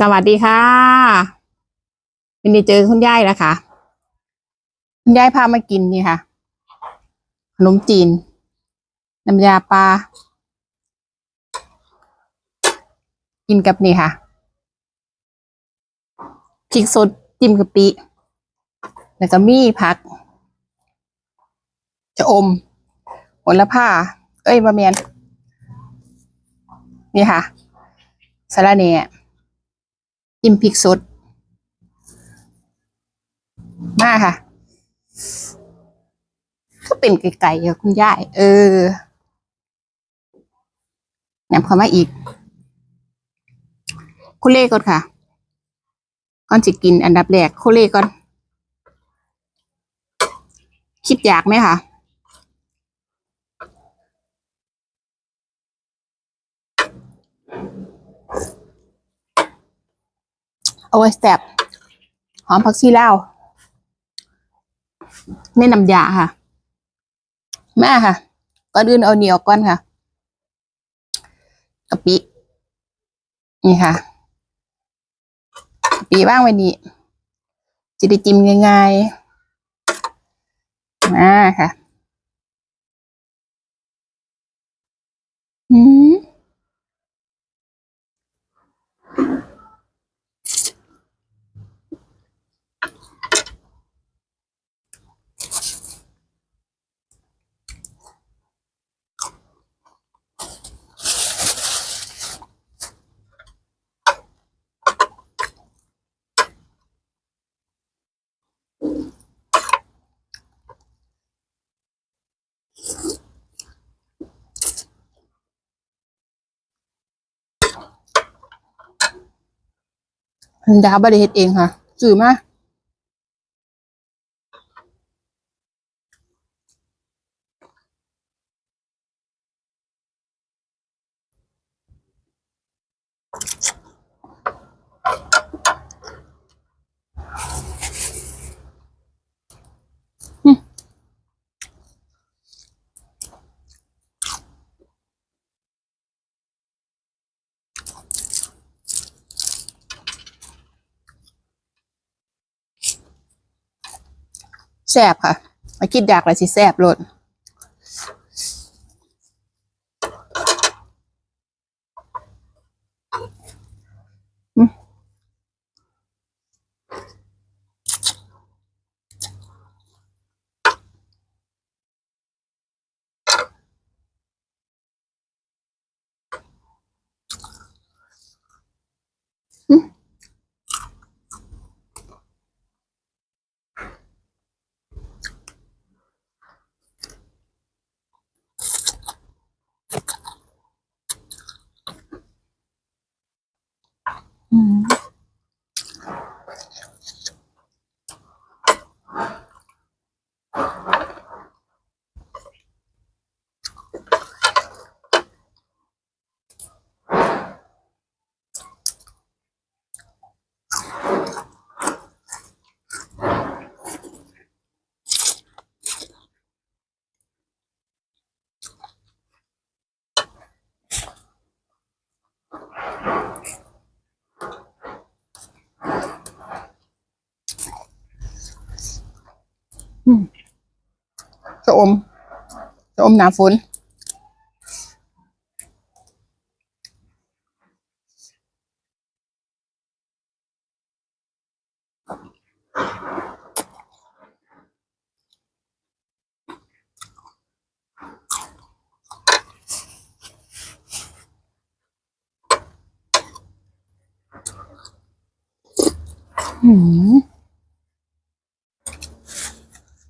สวัสดีค่ะวันนี้เจอคุณยายแล้วค่ะ คุณยายพามากินนี่ค่ะ ขนมจีน น้ำยาปลา กินกับนี่ค่ะพริกสดจิ้มกะปิ แล้วก็มีผัก จะอมผลผ้าเอ้ยบะเมียน นี่ค่ะสาระเน่ จิ้มพริกสด มาค่ะ ก็เป็นไก่ๆอะคุณยาย เออนมเข้ามาอีกคุเล่ก่อนค่ะ ก่อนจะกินอันดับแรกคุเล่ก่อน คิดอยากไหมคะ เอาไว้แซ่บหอมผักชีลาวในน้ำยาค่ะแม่ค่ะก่อนอื่นเอาเหนียวก่อนค่ะกะปิ นี่ค่ะกะปิว่างไว้นี่จะได้จิ้มง่ายๆมาค่ะ อืม ดาบริเฮ็ดเองค่ะซื้อมา แซ่บค่ะมาคิดอยากอะไรสิแซ่บโล จะอมจะอมหนาฝน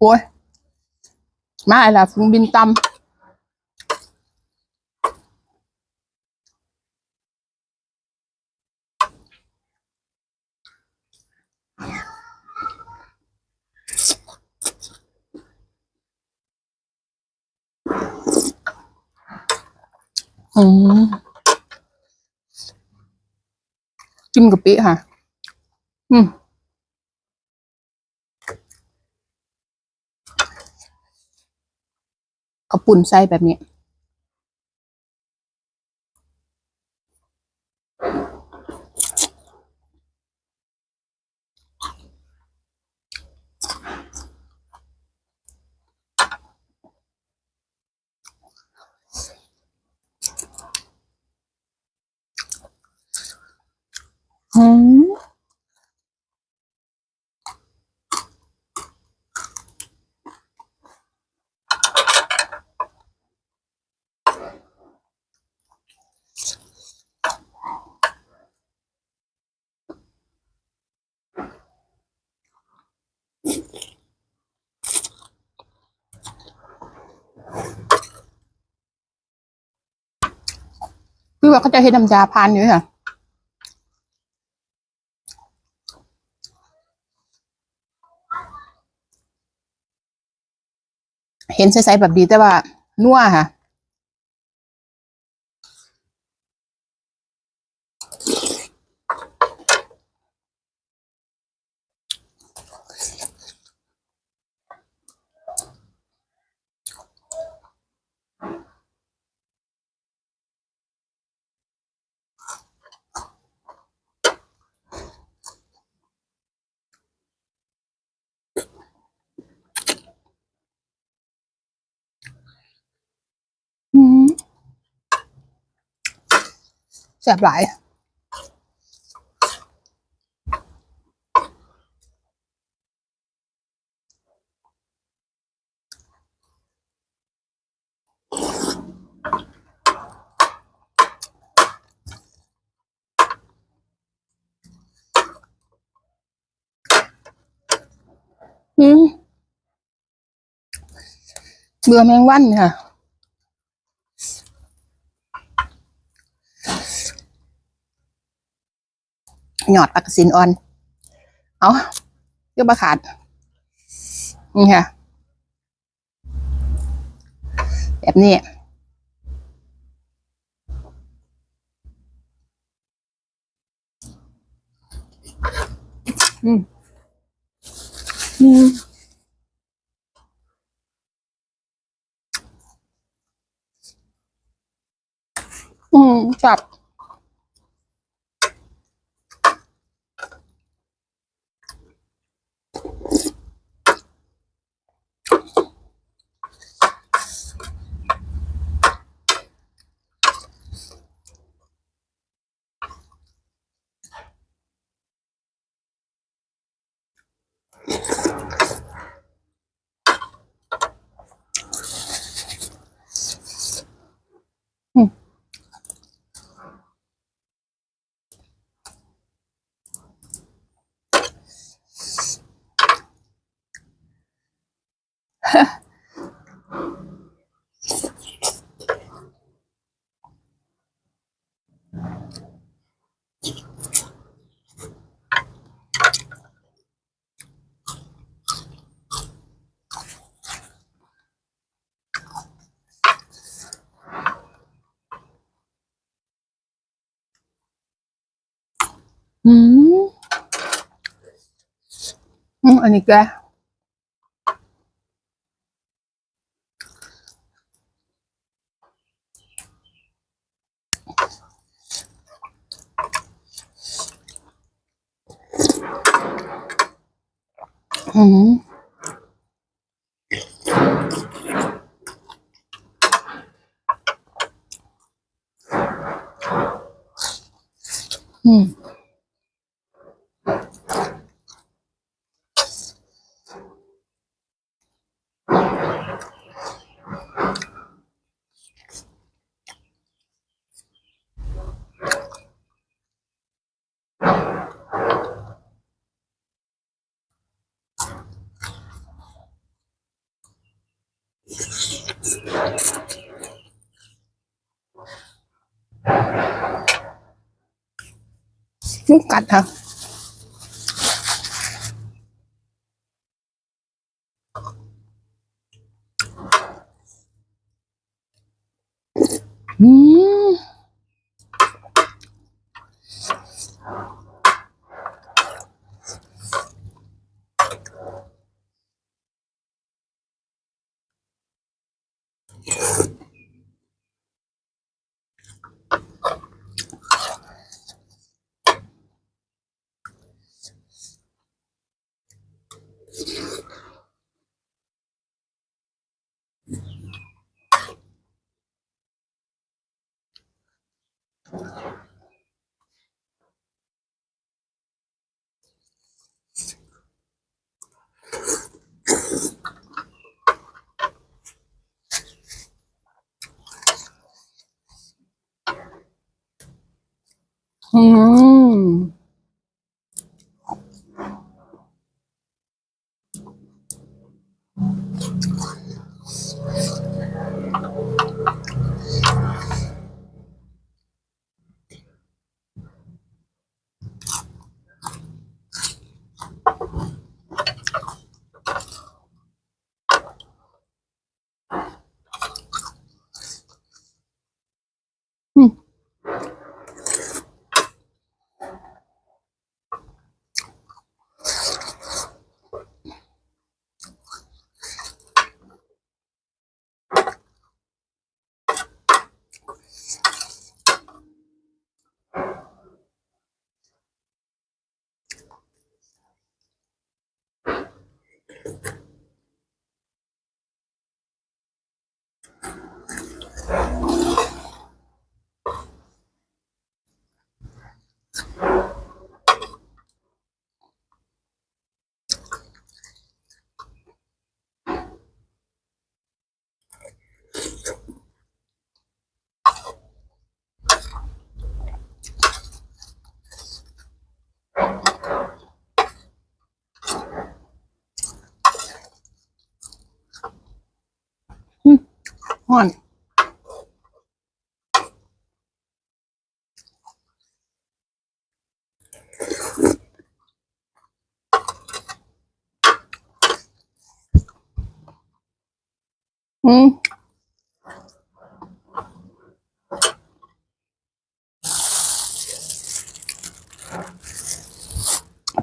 โอ้ยมาไอ้ล่ะฟุ้งบินตำอืมจิ้มกะปิค่ะ อืม เขาปุ่นไส้แบบนี้ คือว่าเขาจะเห็นน้ำยาพานอยู่ค่ะเห็นใสๆแบบดีแต่ว่า นัวค่ะ แซ่บหลายอืมเบื่อแมงวันค่ะ หยอดปากกาสินอ่อน เอาเยอะบะขาด นี่ค่ะ แบบนี้อืมอืมอืมจับ อืมอันนี้แลูกกัด ค่ ห่อนอืม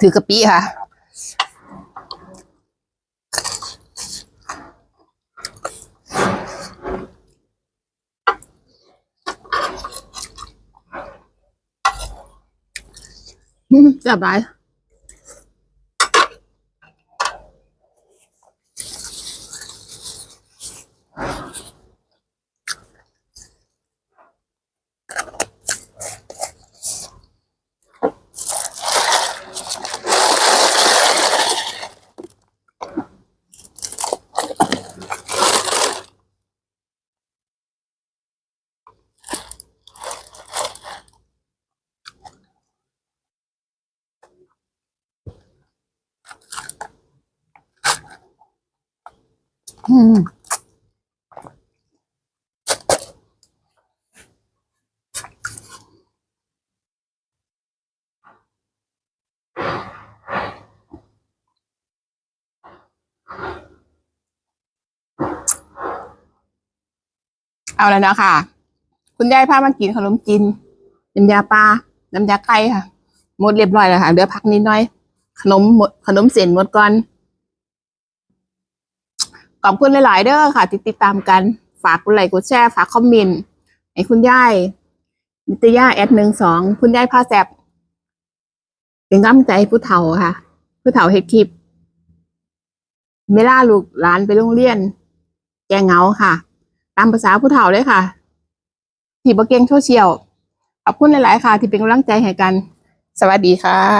ถือกะปิค่ะ อืม เอาแล้วนะค่ะ คุณยายพามากินขนมจีนน้ำยาปลาน้ำยาไก่ค่ะ หมดเรียบร้อยแล้วค่ะเดี๋ยวพักนิดหน่อย ขนมหมดขนมเส้นหมดก่อนขอบคุณหลาย ๆ เด้อค่ะที่ติดตามกัน ฝากกดไลค์กดแชร์ฝากคอมเมนต์ให้คุณยายนิตยาแอดหนึ่งสองคุณยายพาแซบเป็นกำลังใจผู้เฒ่าค่ะ ผู้เฒ่าเฮ็ดคลิปเวลาลูกหลานไปโรงเรียน แกเงาค่ะ ตามภาษาผู้เฒ่าเลยค่ะที่บ่เก่งโซเชียลขอบคุณหลาย ๆ ค่ะ ที่เป็นกำลังใจให้กัน สวัสดีค่ะ